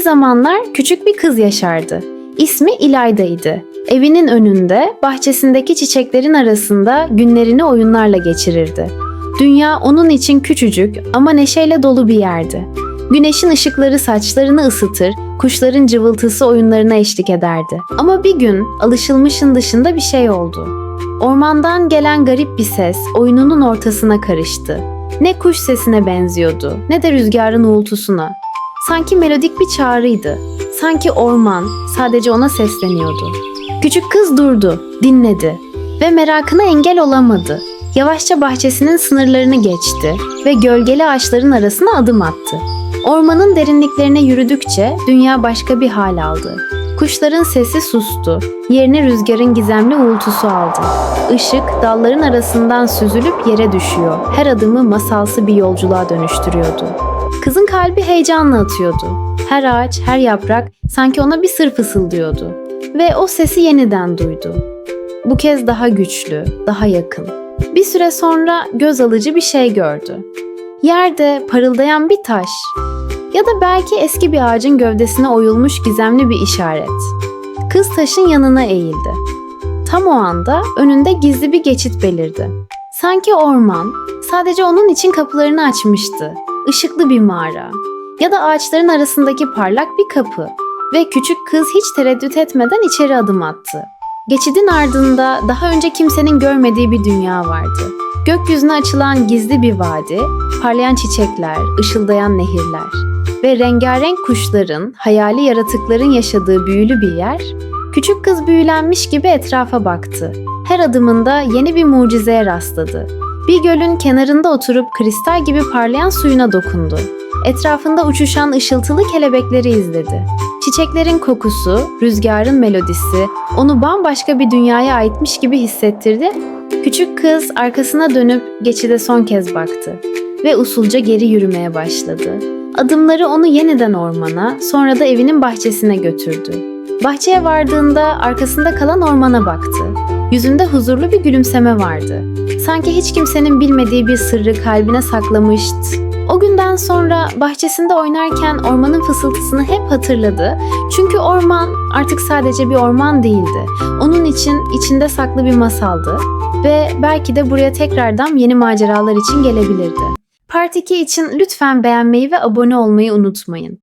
Bir zamanlar küçük bir kız yaşardı. İsmi İlayda'ydı. Evinin önünde, bahçesindeki çiçeklerin arasında günlerini oyunlarla geçirirdi. Dünya onun için küçücük ama neşeyle dolu bir yerdi. Güneşin ışıkları saçlarını ısıtır, kuşların cıvıltısı oyunlarına eşlik ederdi. Ama bir gün alışılmışın dışında bir şey oldu. Ormandan gelen garip bir ses oyununun ortasına karıştı. Ne kuş sesine benziyordu, ne de rüzgarın uğultusuna. Sanki melodik bir çağrıydı. Sanki orman sadece ona sesleniyordu. Küçük kız durdu, dinledi ve merakına engel olamadı. Yavaşça bahçesinin sınırlarını geçti ve gölgeli ağaçların arasına adım attı. Ormanın derinliklerine yürüdükçe dünya başka bir hal aldı. Kuşların sesi sustu. Yerini rüzgarın gizemli uğultusu aldı. Işık dalların arasından süzülüp yere düşüyor. Her adımı masalsı bir yolculuğa dönüştürüyordu. Kızın kalbi heyecanla atıyordu. Her ağaç, her yaprak sanki ona bir sır fısıldıyordu. Ve o sesi yeniden duydu. Bu kez daha güçlü, daha yakın. Bir süre sonra göz alıcı bir şey gördü. Yerde parıldayan bir taş ya da belki eski bir ağacın gövdesine oyulmuş gizemli bir işaret. Kız taşın yanına eğildi. Tam o anda önünde gizli bir geçit belirdi. Sanki orman sadece onun için kapılarını açmıştı. Işıklı bir mağara ya da ağaçların arasındaki parlak bir kapı ve küçük kız hiç tereddüt etmeden içeri adım attı. Geçidin ardında daha önce kimsenin görmediği bir dünya vardı. Gökyüzüne açılan gizli bir vadi, parlayan çiçekler, ışıldayan nehirler ve rengarenk kuşların, hayali yaratıkların yaşadığı büyülü bir yer, küçük kız büyülenmiş gibi etrafa baktı. Her adımında yeni bir mucizeye rastladı. Bir gölün kenarında oturup kristal gibi parlayan suyuna dokundu. Etrafında uçuşan ışıltılı kelebekleri izledi. Çiçeklerin kokusu, rüzgarın melodisi onu bambaşka bir dünyaya aitmiş gibi hissettirdi. Küçük kız arkasına dönüp geçide son kez baktı ve usulca geri yürümeye başladı. Adımları onu yeniden ormana, sonra da evinin bahçesine götürdü. Bahçeye vardığında arkasında kalan ormana baktı. Yüzünde huzurlu bir gülümseme vardı. Sanki hiç kimsenin bilmediği bir sırrı kalbine saklamıştı. O günden sonra bahçesinde oynarken ormanın fısıltısını hep hatırladı. Çünkü orman artık sadece bir orman değildi. Onun için içinde saklı bir masaldı ve belki de buraya tekrardan yeni maceralar için gelebilirdi. Part 2 için lütfen beğenmeyi ve abone olmayı unutmayın.